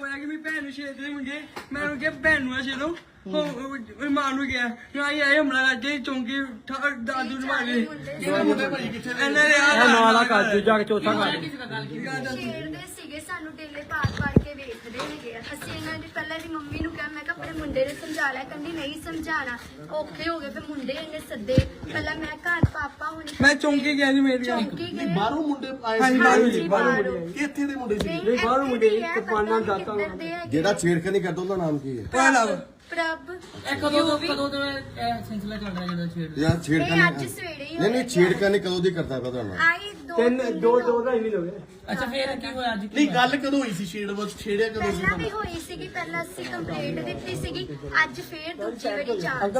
ਹੋਇਆ ਕਿ ਮੇਰੀ ਭੈਣ ਨੂੰ ਛੇੜਦੇ ਮੁੰਡੇ। ਮੈਂ ਉਹਨੂੰ ਕਿਹਾ ਭੈਣ ਨੂੰ ਆ ਛੇੜੋ। ਉਹ ਮਾਂ ਨੂੰ ਗਿਆ ਨਾ ਹੀ ਆਏ ਹਮਲਾ ਕਰਦੇ ਚੌਂਕੀ ਦਾਦੂ ਨੂੰ ਮਾਰੇ ਦੇ। ਇਹਨਾਂ ਨੇ? ਇਹ ਆ ਨਾਲਾ ਕਰ ਦੂ ਜਾ ਕੇ ਚੌਥਾ ਕਰ ਛੇੜਦੇ ਸੀਗੇ ਸਾਨੂੰ ਡੇਲੇ ਪਾਰ ਪਾਰ ਕੇ ਵੇਖਦੇ ਹੈਗੇ ਆ। ਅਸੀਂ ਇਹਨਾਂ ਦੀ ਪਹਿਲਾਂ ਦੀ ਮੰਮੀ ਨੂੰ ਕਿਹਾ ਮੈਂ ਕਿਹਾ ਆਪਣੇ ਮੁੰਡੇ ਨੂੰ ਸਮਝਾ ਲੈ ਕਹਿੰਦੀ ਨਹੀਂ ਸਮਝਾਣਾ। ਔਖੇ ਹੋ ਗਏ ਫਿਰ ਮੁੰਡੇ ਇਹਨੇ ਸੱਦੇ। ਪਹਿਲਾਂ ਮੈਂ ਘਰ ਪਾਪਾ ਹੁਣ ਮੈਂ ਚੌਂਕੀ ਗਿਆ ਜੀ ਮੇਰੀ ਗੱਲ ਚੌਂਕੀ ਗਏ। ਬਾਹਰੋਂ ਮੁੰਡੇ ਆਏ ਹਾਂਜੀ, ਸੀ ਬਾਹਰੋਂ ਜੀ, ਬਾਹਰੋਂ ਬਾਹਰੋਂ। ਮੁੰਡੇ ਕਿ ਇੱਥੇ ਦੇ ਮੁੰਡੇ ਸੀ। ਨਹੀਂ, ਬਾਹਰੋਂ ਇੱਥੇ ਮੁੰਡੇ ਦੀ ਹੈ, ਕਿਰਪਾਨਾਂ ਪਤਾ ਨੀ ਦਾਤਾਂ ਕਿੱਧਰ ਦੇ ਹੈਗੇ। ਜਿਹੜਾ ਛੇੜਖਾਨੀ ਕਰਦਾ ਉਹਦਾ ਨਾਮ ਕੀ ਹੈ? ਪ੍ਰਭ ਇਹ ਕਦੋਂ ਤੋਂ ਕਦੋਂ ਤੋਂ ਇਹ ਸਿਲਸਿਲਾ ਚੱਲ ਰਿਹਾ ਜਦੋਂ ਛੇੜ ਜਾਂ ਇਹ ਛੇੜਖਾਨੀ ਅੱਜ ਸਵੇਰੇ ਹੀ ਨਹੀਂ ਨਹੀਂ। ਛੇੜਖਾਨੀ ਕਦੋਂ ਦੀ ਕਰਦਾ ਪਿਆ ਤੁਹਾਡਾ ਆਈ ਦੋ ਤਿੰਨ ਦੋ ਦੋ ਹੋ ਦਾ ਹੀ ਨਹੀਂ ਲੋਗੇ ਅੱਛਾ ਫੇਰ ਕੀ ਹੋਇਆ ਅੱਜ? ਕੀ ਨਹੀਂ? ਗੱਲ ਕਦੋਂ ਹੋਈ ਸੀ ਛੇੜ? ਬਸ ਛੇੜਿਆ ਕਦੋਂ ਸੀ ਪਹਿਲਾਂ ਵੀ ਤੁਹਾਨੂੰ? ਹੋਈ ਸੀਗੀ ਪਹਿਲਾਂ ਅਸੀਂ ਕੰਪਲੇਂਟ ਦਿੱਤੀ ਸੀਗੀ। ਅੱਜ ਫੇਰ ਦੂਜੀ ਵਾਰੀ ਚਾਂਸ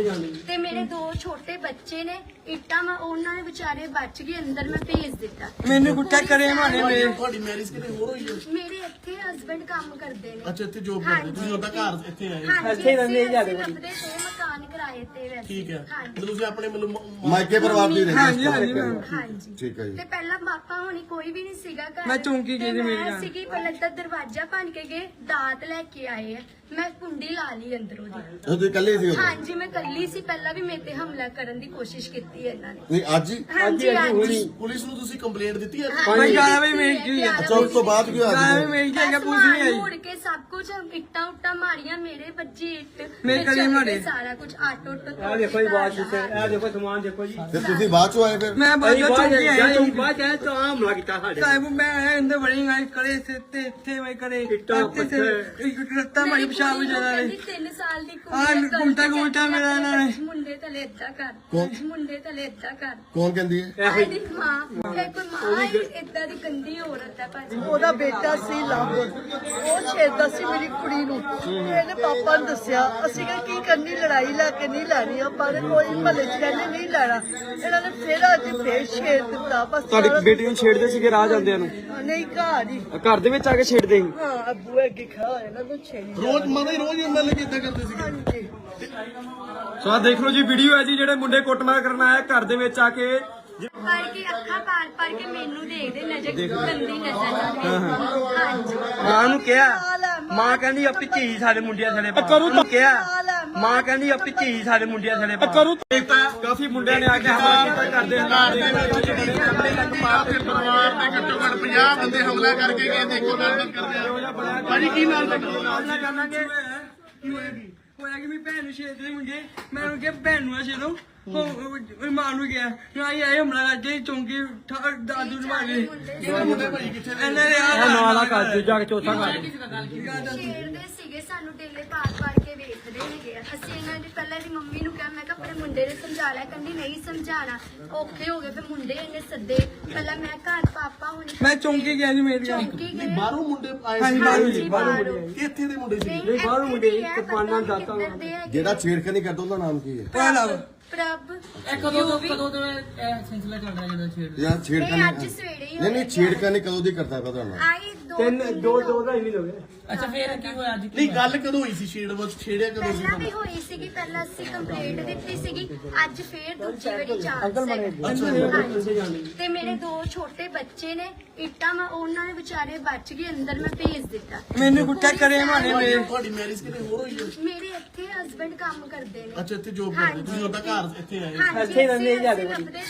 ਹਾਂਜੀ। ਤੇ ਮੇਰੇ ਦੋ ਛੋਟੇ ਬੱਚੇ ਨੇ ਇੱਟਾਂ ਮੈਂ ਉਹਨਾਂ ਨੇ ਵਿਚਾਰੇ ਬਚ ਗਏ ਅੰਦਰ ਮੈਂ ਭੇਜ ਦਿੱਤਾ। ਮੈਨੂੰ ਗੁੱਟਾ ਕਰੇ ਮਾਰੇ। ਤੁਹਾਡੀ ਮੈਰਿਜ ਕਿਤੇ ਹੋਰ ਹੋਈ ਹੈ? ਮੇਰੇ ਇੱਥੇ ਹਸਬੰਡ ਕੰਮ ਕਰਦੇ ਨੇ। ਅੱਛਾ ਇੱਥੇ ਜੋਬ ਕਰਦੇ ਤੁਸੀਂ ਉਹਦਾ ਘਰ ਇੱਥੇ ਆਏ। ਹਾਂਜੀ ਇੱਥੇ ਰਹਿੰਦੇ ਅਸੀਂ- ਜ਼ਿਆਦੇ ਅਸੀਂ ਵਾਰੀ। ਲੱਭਦੇ ਤੇ ਮਕਾਨ ਕਿਰਾਏ ਤੇ ਵੈਸੇ। ਠੀਕ ਹੈ। ਹਾਂਜੀ। ਤੁਸੀਂ ਆਪਣੇ ਮਤਲਬ ਮ- ਮਾਇਕੇ ਪਰਿਵਾਰ ਦੀ ਹਾਂਜੀ ਰਹਿੰਦੇ ਹਾਂਜੀ ਮੈਂ ਹਾਂਜੀ ਠੀਕ ਹੈ ਜੀ। ਤੇ ਪਹਿਲਾਂ ਪਾਪਾ ਹੋਣੀ ਕੋਈ ਵੀ ਨਹੀਂ ਸੀਗਾ ਘਰ। ਮੈਂ ਚੌਂਕੀ ਗਈ ਤੇ ਸੀ ਮੇਰੀ ਮੈਂ। ਸੀਗੀ ਪਹਿਲਾਂ ਤਾਂ ਦਰਵਾਜ਼ਾ ਭੰਨ ਕੇ ਗਏ ਦਾਤ ਲੈ ਕੇ ਆਏ ਆ। ਮੈਂ ਕੁੰਡੀ ਲਾ ਲਈ ਅੰਦਰੋਂ ਦੀ। ਉਹ ਤੁਸੀਂ ਇਕੱਲੇ ਸੀ ਉਦੋਂ? ਹਾਂਜੀ ਮੈਂ ਕੱਲੀ ਸੀ। ਪਹਿਲਾਂ ਵੀ ਮੇਰੇ ਤੇ ਹਮਲਾ ਕਰਨ ਦੀ ਕੋਸ਼ਿਸ਼ ਕੀਤੀ ਹੈ ਇਹਨਾਂ ਨੇ। ਨਹੀਂ ਅੱਜ ਹੀ? ਹਾਂਜੀ ਹਾਂਜੀ। ਪੁਲਿਸ ਨੂੰ ਤੁਸੀਂ ਕੰਪਲੇਂਟ ਦਿੱਤੀ ਹੈ? ਭਾਈ ਗਾਲਾਂ ਵੀ ਮੇਰੀ ਕੀ ਹੈ ਅੱਛਾ ਉਸ ਤੋਂ ਬਾਅਦ ਕਿਉਂ ਵੀ ਅੱਜ ਮੇਰੀ ਕੀ ਹੈ ਪੁਲਿਸ ਨਹੀਂ ਆਈ। ਮੁੜ ਕੇ ਸਭ ਕੁਝ ਇੱਟਾਂ ਉੱਟਾਂ ਮਾਰੀਆਂ ਮੇਰੇ ਵੱਜੀ ਇੱਟ। ਮੇਰੇ ਚੱਲ ਮਾਰੇ। ਸਾਰਾ ਕੁਝ ਆਟੋ ਟੋ ਇਹ ਦੇਖੋ ਜੀ ਬਾਤ ਇਹ ਦੇਖੋ ਸਮਾਨ ਦੇਖੋ ਜੀ। ਫਿਰ ਤੁਸੀਂ ਬਾਅਦ ਚੋਂ ਆਏ ਫਿਰ? ਮੈਂ ਬਾਅਦ ਚੌਂਕੀ ਜਾ ਆਇਆ ਚੌਂਕ ਬਾਅਦ ਜਾਏ ਤਾਂ ਹਮਲਾ ਕੀਤਾ ਸਾਡੇ ਸਾਹਿਬ ਮੈਂ ਆਇਆ ਅੰਦਰ ਬੜੀ ਗਾਇ ਕਰੇ ਸੇ ਤੇ ਇੱਥੇ ਮੈਂ ਕਰੇ। ਇੱਟਾਂ, ਪੱਥਰ ਰੱਤਾ ਮਾਰੀ ਪਿਸ਼ਾਬ ਜਰਾ ਨੇ। 3 ਸਾਲ ਦੀ ਕੁੜੀ ਹੈ, ਗੁੰਟਾ ਗਲਤ ਗੁੰਟਾ ਮੇਰਾ ਨੇ। ਮੁੰਡੇ ਥਲੇ ਏਦਾਂ ਕਰ। ਕੌਣ? ਮੁੰਡੇ ਥਲੇ ਏਦਾਂ ਕਰ। ਕੌਣ ਕਹਿੰਦੀ ਹੈ? ਇਹੋ ਹੀ। ਮਾਂ। ਇਹ ਕੋਈ ਮਾਂ ਇਦਾਂ ਦੀ ਗੰਦੀ ਔਰਤ ਹੈ ਭਾਜੀ। ਉਹਦਾ ਬੇਟਾ ਸੀ ਲਵ। ਉਹ ਛੇੜਦਾ ਸੀ ਮੇਰੀ ਕੁੜੀ ਨੂੰ। ਇਹਨੇ ਪਾਪਾ ਨੂੰ ਦੱਸਿਆ ਅਸੀਂ ਕਿਹਾ ਕੀ ਕਰਨੀ ਲੜਾਈ ਲੈ ਕੇ ਨਹੀਂ ਲੈਣੀ ਆਪਾਂ ਨੇ ਕੋਈ ਭਲੇ ਚ ਕਹਿੰਦੇ ਨਹੀਂ ਲੈਣਾ। ਇਹਨਾਂ ਨੇ ਫਿਰ ਅੱਜ ਫੇਰ ਛੇੜ ਦਿੱਤਾ। ਬਸ ਤੁਹਾਡੀ ਸਾਰਾ- ਬੇਟੀ ਨੂੰ ਛੇੜਦੇ ਸੀਗੇ ਰਾਹ ਜਾਂਦਿਆਂ ਨੂੰ? ਨਹੀਂ ਘਰ ਹੀ। ਘਰ ਦੇ ਵਿੱਚ ਆ ਕੇ ਛੇੜਦੇ ਸੀ? ਹਾਂ ਅੱਬੂ ਅੱਗੇ ਖੜਾ ਇਹਨਾਂ ਨੂੰ ਛੇੜੀ ਰੋਜ਼ ਮਤਲਬ ਰੋਜ਼ ਐਮਐਲਏ ਕਿੱਦਾਂ ਕਰਦੇ ਸੀ ਹਾਂਜੀ। ਸੋ ਆਹ ਦੇਖ ਲਓ ਜੀ ਵੀਡੀਓ ਹੈ ਜੀ ਜਿਹੜੇ ਮੁੰਡੇ ਕੁੱਟਮਾਰ ਕਰਨ ਆਏ ਘਰ ਦੇ ਵਿੱਚ ਆ ਕੇ ਪਰ ਕੇ ਅੱਖਾਂ ਪਾਰ ਪਾਰ ਕੇ ਮੈਨੂੰ ਦੇਖਦੇ ਨਜ਼ਰ ਗੰਦੀ ਨਜ਼ਰ ਨਾਲ ਹਾਂਜੀ। ਮਾਂ ਨੂੰ ਕਿਹਾ। ਮਾਂ ਕਹਿੰਦੀ ਆਪਣੀ ਧੀ ਸਾਡੇ ਮੁੰਡਿਆਂ ਥਲੇ ਕਰੂ ਤਾਂ ਕਿਹਾ। ਮਾਂ ਕਹਿੰਦੀ ਆਪਣੀ ਧੀ ਸਾਡੇ ਮੁੰਡਿਆਂ ਥਲੇ ਕਰੂ ਦੇਖਤਾ ਕਾਫੀ ਮੁੰਡਿਆਂ ਨੇ ਆ ਕੇ ਹਮਲਾ ਕੀਤਾ ਕਰਦੇ ਆਪਣੇ ਪਰਿਵਾਰ ਦੇ ਘੱਟੋ ਘੱਟ 50 ਬੰਦੇ ਹਮਲਾ ਕਰਕੇ ਗਏ ਦੇਖੋ ਗੱਲ ਕਰਦੇ ਆ। ਭਾਜੀ ਕੀ ਨਾਲ ਹਮਲਾ ਕਰਾਂਗੇ ਹੋਇਆ ਕਿ? ਮੇਰੀ ਭੈਣ ਨੂੰ ਛੇੜਦੇ ਮੁੰਡੇ ਮੈਂ ਉਹਨੂੰ ਕਿਹਾ ਭੈਣ ਨੂੰ ਆ ਛੇੜੋ ਉਹ ਮਾਂ ਨੂੰ ਗਿਆ। ਨਾ ਹੀ ਆਏ ਹਮਲਾ ਕਰਦੇ ਚੌਂਕੀ ਦਾਦੂ ਨੂੰ ਮਾਰੇ ਕਿਹੜੇ ਮੁੰਡੇ ਭਾਈ ਕਿੱਥੇ ਦੇ? ਇਹਨਾਂ ਨੇ ਇਹ ਆ ਨਾਲਾ ਕਰ ਦੂ ਜਾ ਕੇ ਚੌਥਾ ਕਰ ਛੇੜਦੇ ਸੀਗੇ ਸਾਨੂੰ ਡੇਲੇ ਪਾਰ ਪਾਰ ਕੇ ਵੇਖਦੇ ਹੈਗੇ ਆ। ਅਸੀਂ ਇਹਨਾਂ ਦੀ ਪਹਿਲਾਂ ਦੀ ਮੰਮੀ ਨੂੰ ਕਿਹਾ ਮੈਂ ਕਿਹਾ ਆਪਣੇ ਮੁੰਡੇ ਨੂੰ ਸਮਝਾ ਲੈ ਕਹਿੰਦੀ ਨਹੀਂ ਸਮਝਾਣਾ। ਔਖੇ ਹੋ ਗਏ ਫਿਰ ਮੁੰਡੇ ਇਹਨੇ ਸੱਦੇ। ਪਹਿਲਾਂ ਮੈਂ ਘਰ ਪਾਪਾ ਹੁਣ ਮੈਂ ਚੌਂਕੀ ਗਿਆ ਜੀ ਮੇਰੀ ਗੱਲ ਚੌਂਕੀ ਗਏ। ਬਾਹਰੋਂ ਮੁੰਡੇ ਆਏ ਹਾਂਜੀ, ਬਾਹਰੋਂ ਜੀ, ਬਾਹਰੋਂ ਬਾਹਰੋਂ। ਕਿ ਇੱਥੇ ਦੇ ਮੁੰਡੇ ਸੀ। ਨਹੀਂ, ਬਾਹਰੋਂ ਇੱਥੇ ਮੁੰਡੇ ਹੈ, ਕਿਰਪਾਨਾਂ, ਪਤਾ ਨੀ ਦਾਤਾਂ ਕਿੱਧਰ ਦੇ ਹੈਗੇ। ਜਿਹੜਾ ਛੇੜਖਾਨੀ ਕਰਦਾ ਉਹਦਾ ਨਾਮ ਕੀ ਹੈ? ਪ੍ਰਣਵ ਪ੍ਰਭ। ਇਹ ਕਦੋਂ ਤੋਂ ਕਦੋਂ ਤੋਂ ਇਹ ਸਿਲਸਿਲਾ ਚੱਲ ਰਿਹਾ ਜਦੋਂ ਛੇੜ ਅੱਜ ਸਵੇਰੇ ਹੀ ਨਹੀਂ ਨਹੀਂ ਹੋਇਆ। ਛੇੜਖਾਨੀ ਕਦੋਂ ਦੀ ਕਰਦਾ ਪਿਆ ਤੁਹਾਡਾ? ਆਈ ਤਿੰਨ ਦੋ ਹੋ ਦੋ ਦਾ ਹੀ ਨਹੀਂ ਲੋਗੇ ਅੱਛਾ ਫੇਰ ਕੀ ਹੋਇਆ ਅੱਜ? ਨਹੀਂ? ਗੱਲ ਕਦੋਂ ਹੋਈ ਸੀ ਛੇੜ ਬਸ ਛੇੜਿਆ ਕਦੋਂ ਸੀ ਪਹਿਲਾਂ ਵੀ ਤੁਹਾਨੂੰ? ਹੋਈ ਸੀਗੀ ਪਹਿਲਾਂ ਅਸੀਂ ਕੰਪਲੇਂਟ ਦਿੱਤੀ ਸੀਗੀ ਅੱਜ ਫੇਰ ਦੂਜੀ ਵਾਰੀ ਚਾਂਸ ਹਾਂਜੀ। ਤੇ ਮੇਰੇ ਦੋ ਛੋਟੇ ਬੱਚੇ ਨੇ ਇੱਟਾਂ ਮੈਂ ਉਹਨਾਂ ਨੇ ਵਿਚਾਰੇ ਬਚ ਗਏ ਅੰਦਰ ਮੈਂ ਭੇਜ ਦਿੱਤਾ। ਮੈਨੂੰ ਗੁੱਟਾ ਕਰੇ ਮਾਰੇ ਨੇ ਤੁਹਾਡੀ ਮੈਰਿਜ ਕਿਤੇ ਹੋਰ ਹੋਈ ਹੈ? ਮੇਰੇ ਇੱਥੇ ਹਸਬੰਡ ਕੰਮ ਕਰਦੇ ਨੇ। ਅੱਛਾ ਇੱਥੇ ਜੋਬ ਕਰਦੇ ਤੁਸੀਂ ਉਹਦਾ ਘਰ ਇੱਥੇ ਆਏ। ਇੱਥੇ ਰਹਿੰਦੇ। ਲੱਭਦੇ ਤੇ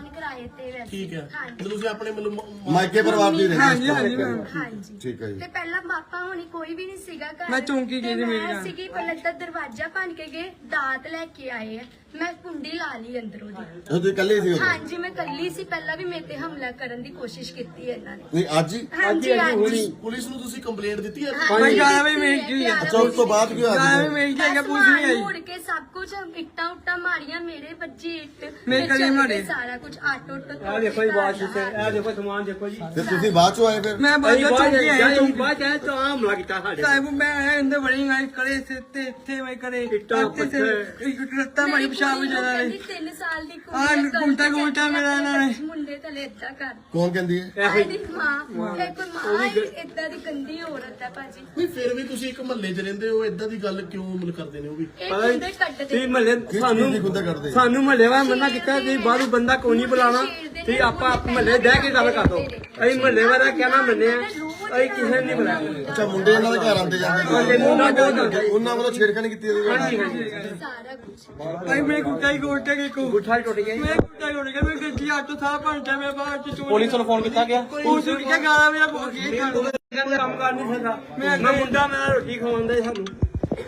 ਮਕਾਨ ਕਿਰਾਏ ਤੇ ਵੈਸੇ। ਠੀਕ ਹੈ। ਹਾਂਜੀ। ਤੁਸੀਂ ਆਪਣੇ ਮਤਲਬ ਮ- ਮ- ਮਾਇਕੇ ਪਰਿਵਾਰ ਦੀ ਹਾਂਜੀ ਰਹਿੰਦੇ ਹਾਂਜੀ ਮੈਂ ਹਾਂਜੀ ਠੀਕ ਹੈ ਜੀ। ਤੇ ਪਹਿਲਾਂ ਪਾਪਾ ਹੋਣੀ ਕੋਈ ਵੀ ਨਹੀਂ ਸੀਗਾ ਘਰ। ਮੈਂ ਚੌਂਕੀ ਗਈ ਤੇ ਸੀ ਮੇਰੀ ਮੈਂ ਗੱਲ। ਸੀਗੀ ਪਹਿਲਾਂ ਤਾਂ ਦਰਵਾਜ਼ਾ ਭੰਨ ਕੇ ਗਏ ਦਾਤ ਲੈ ਕੇ ਆਏ ਆ। ਮੈਂ ਕੁੰਡੀ ਲਾ ਲਈ ਅੰਦਰੋਂ ਦੀ। ਉਹ ਤੁਸੀਂ ਇਕੱਲੇ ਸੀ ਉਦੋਂ? ਹਾਂਜੀ ਮੈਂ ਕੱਲੀ ਸੀ। ਪਹਿਲਾਂ ਵੀ ਮੇਰੇ ਤੇ ਹਮਲਾ ਕਰਨ ਦੀ ਕੋਸ਼ਿਸ਼ ਕੀਤੀ ਹੈ ਇਹਨਾਂ ਨੇ। ਨਹੀਂ ਅੱਜ ਹੀ? ਹਾਂਜੀ ਹਾਂਜੀ। ਪੁਲਿਸ ਨੂੰ ਤੁਸੀਂ ਕੰਪਲੇਂਟ ਦਿੱਤੀ ਹੈ? ਭਾਈ ਗਾਲਾਂ ਵੀ ਮੇਰੀ ਕੀ ਹੈ ਅੱਛਾ ਉਸ ਤੋਂ ਬਾਅਦ ਕਿਉਂ ਗਾਲਾਂ ਵੀ ਅੱਜ ਮੇਰੀ ਕੀ ਹੈ ਪੁਲਿਸ ਨਹੀਂ ਆਈ। ਮੁੜ ਕੇ ਸਭ ਕੁਝ ਇੱਟਾਂ ਉੱਟਾਂ ਮਾਰੀਆਂ ਵੱਜੀ ਇੱਟ। ਮਾਰੇ। ਸਾਰਾ ਕੁਝ ਆਟੋ ਟੋ ਇਹ ਦੇਖੋ ਜੀ ਬਾਤ ਇਹ ਦੇਖੋ ਸਮਾਨ ਦੇਖੋ ਜੀ। ਫਿਰ ਤੁਸੀਂ ਬਾਅਦ ਚੋਂ ਆਏ ਫਿਰ? ਮੈਂ ਅਸੀਂ ਬਾਜਾ ਬਾਅਦ ਚੌਂਕੀ ਜਾ ਆਇਆ ਚੌਂਕ ਬਾਅਦ ਜਾਏ ਤਾਂ ਹਮਲਾ ਕੀਤਾ ਸਾਡੇ। ਸਾਹਿਬ ਮੈਂ ਆਇਆ ਅੰਦਰ ਬੜੀ ਗਾਇ ਕਰੇ ਸੇ ਤੇ ਇੱਥੇ ਮੈਂ ਕਰੇ ਇੱਟਾਂ, ਪੱਥਰ। ਇੱਕ ਰੱਤਾ ਮਾਰੀ ਪਿਸ਼ਾਬ ਜਰਾ ਨੇ। 3 ਸਾਲ ਦੀ ਕੁੜੀ ਆਹ ਹੈ, ਗਲਤ ਗੁੰਟਾ ਗੁੰਟਾ ਮੇਰਾ ਇਹਨਾਂ ਨੇ। ਮੁੰਡੇ ਥਲੇ ਏਦਾਂ ਕਰ। ਕੌਣ ਕਹਿੰਦੀ ਹੈ? ਇਹੋ ਹੀ। ਇਹਦੀ ਮਾਂ ਇਹ ਕੋਈ ਮਾਂ ਇਦਾਂ ਦੀ ਗੰਦੀ ਔਰਤ ਹੈ ਭਾਜੀ। ਨਹੀਂ ਫਿਰ ਵੀ ਤੁਸੀਂ ਇੱਕ ਮਹੱਲੇ 'ਚ ਰਹਿੰਦੇ ਹੋ ਇਦਾਂ ਦੀ ਗੱਲ ਕਿਉਂ ਮਤਲਬ ਕਰਦੇ ਨੇ ਉਹ ਵੀ? ਇਹ ਪਤਾ ਬੰਦੇ ਕੱਟਦੇ ਤੁਸੀਂ ਮਹੱਲੇ ਸਾਨੂੰ ਸਾਨੂੰ ਮਹੱਲੇ ਵਾਲਾ ਮਨਾ ਕੀਤਾ ਬਾਹਰੋਂ ਬੰਦਾ ਕੋਈ ਨਹੀਂ ਬੁਲਾਣਾ ਤੁਸੀਂ ਆਪਾਂ ਮਹੱਲੇ ਬਹਿ ਕੇ ਗੱਲ ਕਰ ਦੋ ਅਸੀਂ ਮਹੱਲੇ ਵਾਲਾ ਕਹਿਣਾ ਮੰਨਿਆ ਅਸੀਂ ਕਿਸੇ ਨੂੰ ਨਹੀਂ ਬੁਲਾਇਆ ਅੱਛਾ ਮੁੰਡੇ ਇਹਨਾਂ ਦੇ ਘਰ ਆਉਂਦੇ ਜਾਂਦੇ ਤੇ ਮੁੰਡਾ ਬਹੁਤ ਹੁੰਦਾ ਨੇ ਉਹਨਾਂ ਵੱਲੋਂ ਛੇੜਖਾਨੀ ਕੀਤੀ ਜਾਂਦੀ ਹੈ। ਸਾਰਾ ਕੁਝ ਭਾਈ ਮੇਰੇ ਕੁੱਤਾ ਹੀ ਕੋਟੇ ਕੇ ਕੋ ਗੁੱਠਾ ਹੀ ਟੁੱਟ ਗਿਆ ਮੈਂ ਕੁੱਤਾ ਕੋਟ ਗਿਆ ਮੈਂ ਗੱਡੀ ਆਟੋ ਥਾ ਬਾਹਰ ਚ ਚੋਰੀ ਪੁਲਿਸ ਨੂੰ ਫੋਨ ਕੀਤਾ ਗਿਆ? ਪੁਲਿਸ ਨੂੰ ਕਿਹਾ ਗਾਲਾਂ ਮੇਰਾ ਬਹੁਤ ਕੀ ਕੰਮ ਕਰ ਨਹੀਂ ਸਕਦਾ ਮੈਂ ਮੁੰਡਾ ਮੈਂ ਰੋਟੀ ਖਵਾਉਂਦਾ ਸੀ ਸਾਨੂੰ।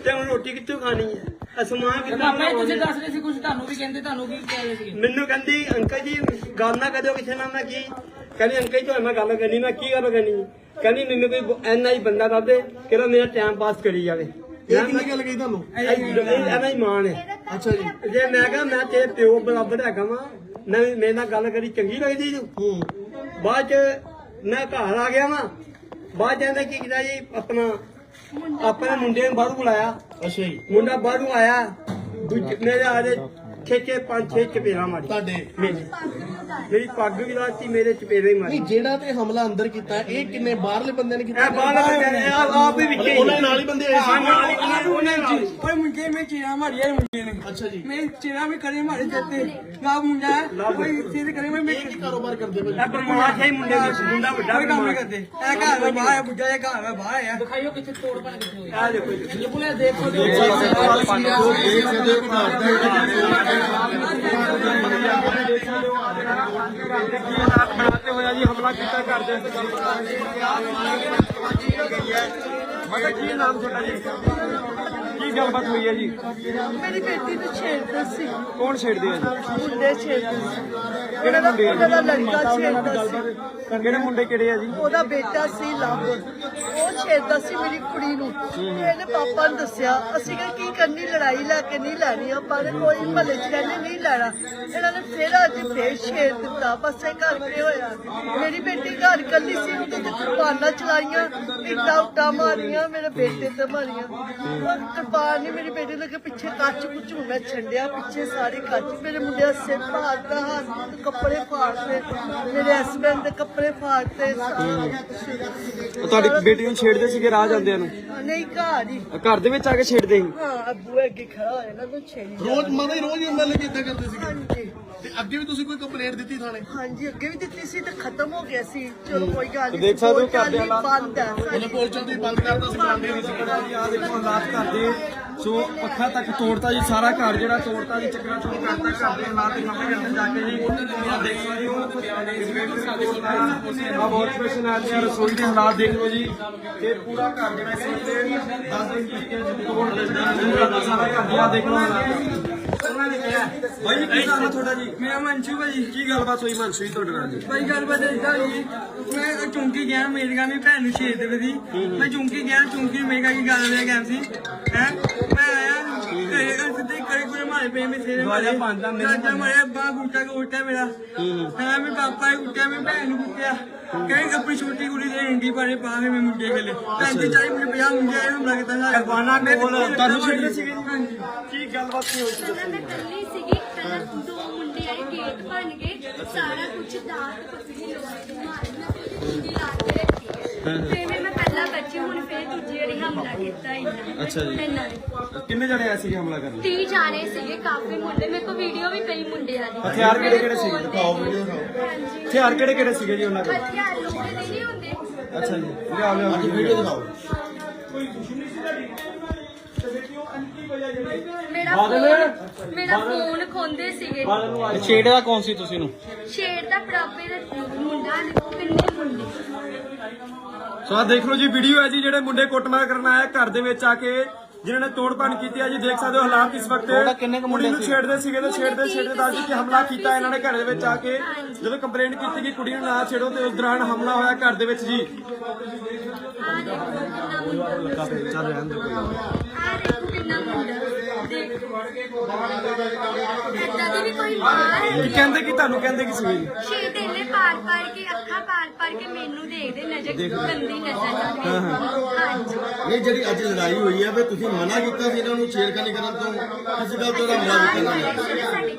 ਤੇ ਹੁਣ ਰੋਟੀ ਕਿੱਥੋਂ ਖਾਣੀ ਹੈ? ਅਸਮਾਨ ਕਿੱਥੋਂ ਪਾਪਾ ਜੀ ਤੁਸੀਂ? ਦੱਸ ਰਹੇ ਸੀ ਕੁਝ ਤੁਹਾਨੂੰ ਵੀ ਕਹਿੰਦੇ ਤੁਹਾਨੂੰ ਕੀ ਕਹਿ ਰਹੇ ਸੀਗੇ। ਮੈਨੂੰ ਕਹਿੰਦੀ ਅੰਕਲ ਜੀ ਗੱਲ ਨਾ ਕਰਿਓ ਕਿਸੇ ਨਾਲ ਮੈਂ ਕੀ ਕਹਿੰਦੀ ਅੰਕਲ ਜੀ ਤੁਹਾਡੇ ਨਾਲ ਗੱਲ ਕਰਨੀ ਮੈਂ ਕੀ ਗੱਲ ਕਰਨੀ? ਕਹਿੰਦੀ ਮੈਨੂੰ ਕੋਈ ਐਨਾ ਹੀ ਬੰਦਾ ਦੱਸਦੇ ਕਿਹੜਾ ਮੇਰਾ ਟਾਈਮ ਪਾਸ ਕਰੀ ਜਾਵੇ। ਇਹ ਕਿੰਨੀ ਗੱਲ ਕਹੀ ਤੁਹਾਨੂੰ? ਐਨਾ ਹੀ ਮਾਣ ਹੈ। ਅੱਛਾ ਜੀ। ਜੇ ਮੈਂ ਕਹਾਂ ਮੈਂ ਤੇਰੇ ਪਿਓ ਬਰਾਬਰ ਹੈਗਾ ਵਾਂ ਮੈਂ ਮੇਰੇ ਨਾਲ ਗੱਲ ਕਰੀ ਚੰਗੀ ਲੱਗਦੀ ਤੂੰ ਹੂੰ। ਬਾਅਦ ਚ ਮੈਂ ਘਰ ਆ ਗਿਆ ਵਾਂ। ਬਾਅਦ ਚ ਇਹਨੇ ਕੀ ਕੀਤਾ ਜੀ ਆਪਣਾ ਆਪਣੇ ਮੁੰਡੇ ਨੂੰ ਬਾਹਰੋਂ ਬੁਲਾਇਆ। ਅੱਛਾ ਜੀ। ਮੁੰਡਾ ਬਾਹਰੋਂ ਆਇਆ। ਦੂਜੇ ਮੇਰੇ ਆਦੇ ਛੇ ਪੰਜ ਛੇ ਚਪੇੜਾ ਮਾਰੀ ਤੁਹਾਡੇ ਮੇਰੀ ਮੇਰੀ ਪੱਗ ਵੀ ਲਾਤੀ ਮੇਰੇ ਚਪੇੜੇ ਹੀ ਮਾਰੀ ਨਹੀਂ ਜਿਹੜਾ ਤੇ ਹਮਲਾ ਅੰਦਰ ਕੀਤਾ ਇਹ ਕਿੰਨੇ ਬਾਹਰਲੇ ਬੰਦੇ ਨੇ ਕੀਤਾ ਇਹ ਬਾਹਰ ਬੰਦੇ ਨੇ ਆਪ ਆਪ ਹੀ ਵਿੱਚੇ ਉਹਨਾਂ ਦੇ ਨਾਲ ਹੀ ਬੰਦੇ ਆਏ ਹਾਂ, ਸੀ ਨਾਲ ਹੀ ਉਹਨਾਂ ਨੂੰ ਉਹਨੇ ਨਾਲ ਹੀ। ਓਏ ਮੁੰਡੇ ਮੈਂ ਚੀਰਾ ਮਾਰਿਆ ਇਹ ਮੁੰਡੇ ਨੇ ਅੱਛਾ ਜੀ ਮੈਂ ਚੀਰਾ ਵੀ ਕਰੇ ਮਾਰੇ ਜੱਤੇ ਲਾ ਮੁੰਡਾ ਓਏ ਇੱਥੇ ਕਰੇ ਮੈਂ ਇਹ ਕੀ ਕਾਰੋਬਾਰ ਕਰਦੇ ਭਾਈ ਇਹ ਬਰਮਾਸ਼ ਹੈ ਹੀ ਮੁੰਡੇ ਨੂੰ ਮੁੰਡਾ ਵੱਡਾ ਕੋਈ ਕੰਮ ਨਹੀਂ ਬਰਮਾਸ਼। ਕਰਦੇ ਇਹ ਘਰ ਦਾ ਬਾਹਰ ਹੈ ਬੁੱਢਾ ਜਿਹਾ ਘਰ ਹੈ ਬਾਹਰ ਹੈ ਦਿਖਾਈਓ ਕਿੱਥੇ ਤੋੜ ਪਣ ਕਿੱਥੇ ਹੋਈ ਇਹ ਦੇਖੋ ਜੀ। ਇਹ ਬੋਲੇ ਦੇਖੋ ਹੋ ਬਣਾਤੇ ਹੋਇਆ ਜੀ ਹਮਲਾ ਕੀਤਾ ਕਰਦੇ ਮਗਰ ਕੀ ਨਾਮ ਤੁਹਾਡਾ ਜੀ? ਕੀ ਗੱਲਬਾਤ ਹੋਈ ਹੈ ਜੀ? ਮੇਰੀ ਬੇਟੀ ਨੂੰ ਛੇੜਦਾ ਸੀ। ਕੌਣ ਛੇੜਦੇ ਆ ਜੀ? ਮੁੰਡੇ ਛੇੜਦੇ ਸੀ। ਉਹਨਾਂ ਦਾ ਉਹਨਾਂ ਦਾ ਲੜਕਾ ਛੇੜਦਾ ਸੀ। ਕਿਹੜੇ ਮੁੰਡੇ ਕਿਹੜੇ ਆ ਜੀ? ਉਹਦਾ ਬੇਟਾ ਸੀ ਲਵ। ਉਹ ਛੇੜਦਾ ਸੀ ਮੇਰੀ ਕੁੜੀ ਨੂੰ। ਤੇ ਇਹਨੇ ਪਾਪਾ ਨੂੰ ਦੱਸਿਆ ਅਸੀਂ ਕਿ ਕੀ ਕਰਨੀ ਲੜਾਈ ਲੈ ਕੇ ਨਹੀਂ ਲੈਣੀ ਆਪਾਂ ਨੇ ਕੋਈ ਮਹੱਲੇ ਚ ਕਹਿੰਦੇ ਨਹੀਂ ਲੈਣਾ। ਇਹਨਾਂ ਨੇ ਫਿਰ ਅੱਜ ਫੇਰ ਛੇੜ ਦਿੱਤਾ। ਬਸ ਇਹ ਘਰ ਕੇ ਹੋਇਆ ਮੇਰੀ ਬੇਟੀ ਘਰ ਕੱਲੀ ਸੀ ਉਹਦੇ ਤੇ ਕਿਰਪਾਨਾਂ ਚਲਾਈਆਂ ਇੱਟਾਂ ਉੱਟਾਂ ਮਾਰੀਆਂ ਮੇਰੇ ਬੇਟੇ ਤੇ ਮਾਰੀਆਂ। ਉਹ ਕਿਰਪਾਨ ਨਹੀਂ ਮੇਰੀ ਬੇਟੀ ਨੇ ਕਿ ਪਿੱਛੇ ਕੱਚ ਕੁੱਚ ਮੈਂ ਛੰਡਿਆ ਪਿੱਛੇ ਸਾਰੇ ਕੱਚ। ਮੇਰੇ ਮੁੰਡੇ ਦਾ ਸਿਰ ਪਾੜਦਾ ਹੱਥ ਕੱਪੜੇ ਫਾੜਦੇ ਮੇਰੇ ਹਸਬੰਦ ਦੇ ਕੱਪੜੇ ਫਾੜਦੇ। ਤੁਹਾਡੀ ਬੇਟੀ ਨੂੰ ਛੇੜਦੇ ਸੀਗੇ ਰਾਹ ਜਾਂਦਿਆਂ ਨੂੰ? ਨਹੀਂ ਘਰ ਹੀ। ਘਰ ਦੇ ਵਿੱਚ ਆ ਕੇ ਛੇੜਦੇ ਸੀ? ਹਾਂ ਅੱਬੂ ਅੱਗੇ ਖੜਾ ਹੋਇਆ ਨਾ ਕੋਈ ਛੇੜੀ ਰੋਜ਼ ਮਾਦਾ ਹੀ ਰੋਜ਼ ਐਮਐਲਏ ਕਿੱਦਾਂ ਕਰਦੇ ਸੀ ਹਾਂਜੀ। ਤੇ ਅੱਗੇ ਵੀ ਤੁਸੀਂ ਕੋਈ ਕੰਪਲੇਂਟ ਦਿੱਤੀ ਥਾਣੇ? ਹਾਂਜੀ ਅੱਗੇ ਵੀ ਦਿੱਤੀ ਸੀ ਤੇ ਖਤਮ ਹੋ ਗਿਆ ਸੀ। ਚਲੋ ਕੋਈ ਗੱਲ ਨਹੀਂ ਦੇਖ ਸਕਦੇ ਹੋ ਘਰ ਦੇ ਬੋਲ ਬੰਦ ਹੈ ਉਹਨੇ ਕੋਲ ਚਲਦੀ ਬੰਦ ਕਰਦਾ ਸੀ ਬੰਦ ਨਹੀਂ ਸੀ ਆ ਦੇਖੋ ਹਾਲਾਤ ਕਰਦੇ ਸੋ ਪੱਖਾ ਤੱਕ ਤੋੜਤਾ ਜੀ ਸਾਰਾ ਘਰ ਜਿਹੜਾ ਤੋੜਤਾ ਜੀ ਚੱਕਰਾ ਚੋਂ ਕਰਤਾ ਘਰ ਦੇ ਹਾਲਾਤ ਦਿਖਾਵਾਂਗੇ ਅੰਦਰ ਜਾ ਕੇ ਜੀ। ਦੇਖ ਸਕਦੇ ਹੋ ਆ ਬਹੁਤ ਸਪੈਸ਼ਲ ਆ ਜੀ ਰਸੋਈ ਦੇ ਹਾਲਾਤ ਦੇਖ ਲਓ ਜੀ। ਇਹ ਪੂਰਾ ਘਰ ਜਿਹੜਾ ਇਸ ਵੇਲੇ 10 ਦਿਨ ਤਰੀਕੇ ਚ ਤੋੜ ਦਿੰਦਾ ਸਾਰਾ ਘਰ। ਦੀ ਆ ਦੇਖ ਲਓ ਹਾਲਾਤ ਭਾਈ ਕੀ ਨਾਮ ਹੈ ਤੁਹਾਡਾ ਜੀ? ਮੇਰਾ ਮਨਸ਼ੂ ਭਾਜੀ ਕੀ ਗੱਲਬਾਤ ਹੋਈ ਮਨਸੂਈ ਤੁਹਾਡੇ ਨਾਲ ਜੀ? ਭਾਈ ਗੱਲ ਬਤਾ ਇਦਾਂ ਜੀ ਮੈਂ ਚੁੰਕੀ ਗਿਆ ਮੇਰੇ ਨਾਲ ਮੇਰੀ ਭੈਣ ਨੂੰ ਛੇੜ ਦੇ। ਸੀ ਮੈਂ ਚੁੰਕੀ ਗਿਆ ਚੁੰਕੀ ਮੇਰੇ ਨਾਲ ਕੀ ਗੱਲ ਗਿਆ ਸੀ। ਹੈ? ਮੈਂ ਆਇਆ ਮਾਰੇ ਪਏ ਮੇਰੇ ਸਿਰੇ ਮਾਰੇ। ਦਵਾਈਆਂ ਪਾਉਂਦਾ ਮੇਰੇ ਰਾਜਾ ਮਾਰੇ ਬਾ ਗੁੱਟਾ ਉੱਟਿਆ ਮੇਰਾ। ਹਾਂ ਮੈਂ ਪਾਪਾ ਨੇ ਉੱਟਿਆ ਮੈਂ ਭੈਣ ਨੂੰ ਕੁੱਟਿਆ ਕਹੇ ਆਪਣੀ ਛੋਟੀ ਕੁੜੀ ਦੇ ਹਿੰਦੀ ਬਾਰੇ ਪਾ ਕੇ ਮੈਂ ਮੁੰਡੇ ਗਲੇ ਭੈਣ ਦੇ ਚਾਹੀ ਮੈਨੂੰ 50 ਮੁੰਡੇ ਆਏ ਹਮਲਾ ਕੀਤਾ ਸਾਰਾ ਕਰਵਾਨਾ ਕੋਲ ਤੁਹਾਨੂੰ ਛੇੜਦੇ ਸੀਗੇ ਹਾਂਜੀ। ਕੀ ਗੱਲਬਾਤ ਕੀ ਹੋਈ ਸੀ ਪਹਿਲਾਂ ਮੈਂ ਕੱਲੀ ਸੀਗੀ ਪਹਿਲਾਂ ਦੋ ਮੁੰਡੇ ਆਏ ਗੇਟ ਬਣ ਗਏ। ਸਾਰਾ ਕੁਝ ਦਾਤ ਪਕੜੀ ਲੋਕ ਮਾਰੀ ਮੈਂ ਕੁੰਡੀ ਲਾ ਕੇ ਰੱਖੀ। ਬੱਚੀ ਹੁਣ ਫਿਰ ਦੂਜੀ ਵਾਰੀ ਹਮਲਾ ਕੀਤਾ ਇਹਨਾਂ ਅੱਛਾ ਜੀ। ਇਹਨਾਂ ਨੇ ਕਿੰਨੇ ਜਣੇ ਆਏ ਸੀਗੇ ਹਮਲਾ ਕਰਨ? 30 ਜਾਣੇ ਸੀਗੇ ਕਾਫੀ ਮੁੰਡੇ। ਮੇਰੇ ਕੋਲ ਵੀਡੀਓ ਵੀ ਪਈ ਮੁੰਡਿਆਂ ਦੀ। ਹਥਿਆਰ ਕਿਹੜੇ ਕਿਹੜੇ? ਮੇਰੇ ਦਿਖਾਓ ਵੀਡੀਓ। ਹਾਂਜੀ। ਹਥਿਆਰ ਕਿਹੜੇ ਕਿਹੜੇ ਸੀਗੇ ਜੀ ਉਹਨਾਂ ਕੋਲ? ਹਥਿਆਰ ਲੋਕੇ ਦੇ ਨਹੀਂ ਹੁੰਦੇ। ਅੱਛਾ ਜੀ। ਲਿਆਓ ਅੱਜ ਵੀਡੀਓ ਦਿਖਾਓ। ਮੇਰਾ ਫੋਨ ਮੇਰਾ ਫੋਨ ਖੋਂਦੇ ਸੀਗੇ। ਛੇੜਦਾ ਕੌਣ ਸੀ ਤੁਸੀਂ ਨੂੰ? ਸ਼ੇਰ ਦਾ ਪ੍ਰਾਪੇ ਦਾ ਮੁੰਡਾ ਦੇਖੋ ਕਿੰਨੇ ਮੁੰਡੇ। ਸੋ ਆ ਦੇਖ ਲਓ ਜੀ ਵੀਡੀਓ ਹੈ ਜੀ ਜਿਹੜੇ ਮੁੰਡੇ ਕੁੱਟਮਾਰ ਕਰਨ ਆਏ ਘਰ ਦੇ ਵਿੱਚ ਆ ਕੇ ਜਿਨ੍ਹਾਂ ਨੇ ਤੋੜਪਾਣ ਕੀਤੀ ਹੈ ਜੀ ਦੇਖ ਸਕਦੇ ਹੋ ਹਾਲਾਤ ਇਸ ਵਕਤ। ਕੁੜੀ ਨੂੰ ਛੇੜਦੇ ਸੀਗੇ ਤੇ ਛੇੜਦੇ ਛੇੜਦੇ ਦੱਸ ਜੀ ਕਿ ਹਮਲਾ ਕੀਤਾ ਇਹਨਾਂ ਨੇ ਘਰ ਦੇ ਵਿੱਚ ਆ ਕੇ। ਜਦੋਂ ਕੰਪਲੇਂਟ ਕੀਤੀ ਕਿ ਕੁੜੀ ਨੂੰ ਨਾ ਛੇੜੋ ਤੇ ਉਸ ਦੌਰਾਨ ਹਮਲਾ ਹੋਇਆ ਘਰ ਦੇ ਵਿੱਚ ਜੀ। ਆ ਦੇਖੋ ਕਿੰਨਾ ਮੁੰਡਾ। ਚੱਲ ਰਹਿਣ ਦਿਓ ਕੋਈ ਆ। ਏਦਾਂ ਦੀ ਵੀ ਕੋਈ ਕਹਿੰਦੇ ਕਿ ਤੁਹਾਨੂੰ ਕਹਿੰਦੇ ਕਿ ਜੀ ਛੇ ਢੇਲੇ ਪਾਰ ਪਾਰ ਕੇ ਅੱਖਾਂ ਪਾਰ ਪਾਰ ਕੇ ਮੈਨੂੰ ਦੇਖਦੇ ਨਜ਼ਰ ਗੰਦੀ ਨਜ਼ਰ ਨਾਲ ਹਾਂਜੀ। ਨਹੀਂ ਜਿਹੜੀ ਅੱਜ ਲੜਾਈ ਹੋਈ ਹੈ ਵੀ ਤੁਸੀਂ ਮਨਾ ਕੀਤਾ ਸੀ ਇਹਨਾਂ ਨੂੰ ਛੇੜਖਾਨੀ ਕਰਨ ਤੋਂ? ਕਿਸ ਗੱਲ ਤੋਂ ਹਮਲਾ ਕੀਤਾ ਨੇ ਸਾਡੇ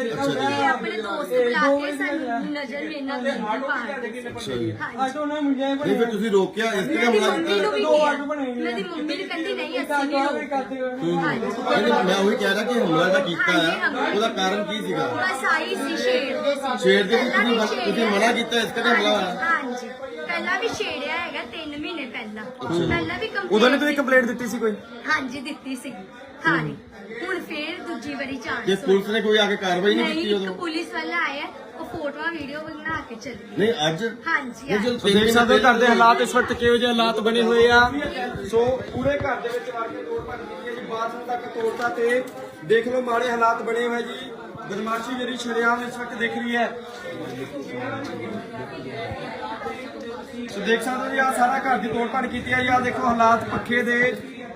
ਤੇ ਆਪਣੇ ਦੋਸਤ ਬੁਲਾ ਕੇ ਸਾਨੂੰ ਨਜ਼ਰ ਮੇਰੇ ਨਾਲ ਗੰਦੀ ਪਾਰ ਦਿੱਤੀ ਹਾਂਜੀ। ਉਹਨਾਂ ਮੁੰਡੇ ਨਹੀਂ ਫਿਰ ਤੁਸੀਂ ਰੋਕਿਆ ਇਸ ਤੇ ਮੇਰੀ ਹਮਲਾ ਮੰਮੀ ਨੂੰ ਵੀ ਦੋ ਆਟੋ ਬਣੇ ਹੋਏ ਮੇਰੀ ਮੰਮੀ ਨੇ ਕਹਿੰਦੀ ਨਹੀਂ ਅਸੀਂ ਨਹੀਂ ਮੈਂ ਉਹੀ ਕਹਿ ਰਿਹਾ ਕਿ ਹਮਲਾ ਦਾ ਕੀਤਾ ਹੈ। ਉਹਦਾ ਕਾਰਨ ਕੀ ਸੀਗਾ? ਬਸ ਆਈ ਸੀ ਸ਼ੇਰ ਦੇ ਸੀ। ਸ਼ੇਰ ਦੇ ਵੀ ਪਹਿਲਾਂ ਤੁਸੀਂ ਵੀ ਤੁਸੀਂ ਮਨਾ ਕੀਤਾ ਇਸ ਕਰਕੇ ਹਮਲਾ ਹੋਇਆ? ਹਾਂਜੀ। ਪਹਿਲਾਂ ਵੀ ਛੇੜਿਆ ਹੈਗਾ 3 ਮਹੀਨੇ ਪਹਿਲਾਂ। ਪਹਿਲਾਂ ਵੀ ਕੰਪਲੇਂਟ ਉਦੋਂ ਨੇ ਤੁਸੀਂ ਕੰਪਲੇਂਟ ਦਿੱਤੀ ਸੀ ਕੋਈ? ਹਾਂਜੀ ਦਿੱਤੀ ਸੀ ਥਾਣੇ ਹੁਣ ਫੇਰ ਦੂਜੀ ਵਾਰੀ ਤੇ ਚਾਂਸ ਪੁਲਿਸ ਨੇ ਕੋਈ ਆ ਕੇ ਕਾਰਵਾਈ ਨਹੀਂ ਕੀਤੀ ਉਦੋਂ? ਪੁਲਿਸ ਵਾਲਾ ਆਇਆ ਉਹ ਫੋਟੋਆਂ ਵੀਡੀਓ ਬਣਾ ਕੇ ਚਲੀ ਗਈ। ਨਹੀਂ ਅੱਜ? ਹਾਂਜੀ ਇਹ ਜਦੋਂ ਦੇਖ ਸਕਦੇ ਹੋ ਘਰ ਦੇ ਹਾਲਾਤ ਇਸ ਵਕਤ ਕਿਹੋ ਜਿਹੇ ਹਾਲਾਤ ਬਣੇ ਹੋਏ ਆ? ਸੋ ਪੂਰੇ ਘਰ ਦੇ ਵਿੱਚ ਵੜ ਕੇ ਤੋੜ ਭੰਨ ਕੀਤੀ ਹੈ ਜੀ। ਬਾਥਰੂਮ ਤੱਕ ਤੋੜਤਾ ਤੇ ਦੇਖ ਲਓ ਮਾੜੇ ਹਾਲਾਤ ਬਣੇ ਹੋਏ ਜੀ। ਬਦਮਾਸ਼ੀ ਜਿਹੜੀ ਸ਼ਰੇਆਮ ਇਸ ਵਕਤ ਦਿਖ ਰਹੀ ਹੈ। ਸੋ ਦੇਖ ਸਕਦੇ ਹੋ ਜੀ ਆ ਸਾਰਾ ਘਰ ਦੀ ਤੋੜ ਭੰਨ ਕੀਤੀ ਹੈ ਜੀ। ਆ ਦੇਖੋ ਹਾਲਾਤ ਪੱਖੇ ਦੇ।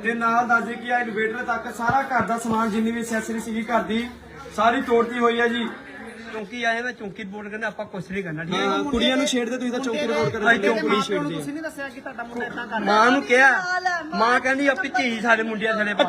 ਤੇ ਨਾਲ ਦੱਸਦੇ ਕਿ ਆ ਇਨਵੇਟਰ ਤੱਕ ਸਾਰਾ ਘਰ ਦਾ ਸਮਾਨ ਜਿੰਨੀ ਵੀ ਐਕਸੈਸਰੀ ਸੀਗੀ ਘਰ ਦੀ ਸਾਰੀ ਤੋੜਤੀ ਹੋਈ ਹੈ ਜੀ। ਚੌਂਕੀ ਆਏ ਮੈਂ ਚੌਂਕੀ ਰਿਪੋਰਟ ਕਰਨਾ ਆਪਾਂ ਕੁਛ ਨਹੀਂ ਕਰਨਾ ਠੀਕ ਹੈ? ਕੁੜੀਆਂ ਨੂੰ ਛੇੜਦੇ ਤੁਸੀਂ ਤਾਂ ਚੌਂਕੀ ਰਿਪੋਰਟ ਕਰਨ ਅਸੀਂ ਚੌਂਕੀ ਛੇੜਦੇ ਮਾਂ ਨੂੰ ਕਿਹਾ ਮਾਂ ਕਹਿੰਦੀ ਆਪਣੀ ਧੀ ਸਾਡੇ ਮੁੰਡਿਆਂ ਥਲੇ ਪਾ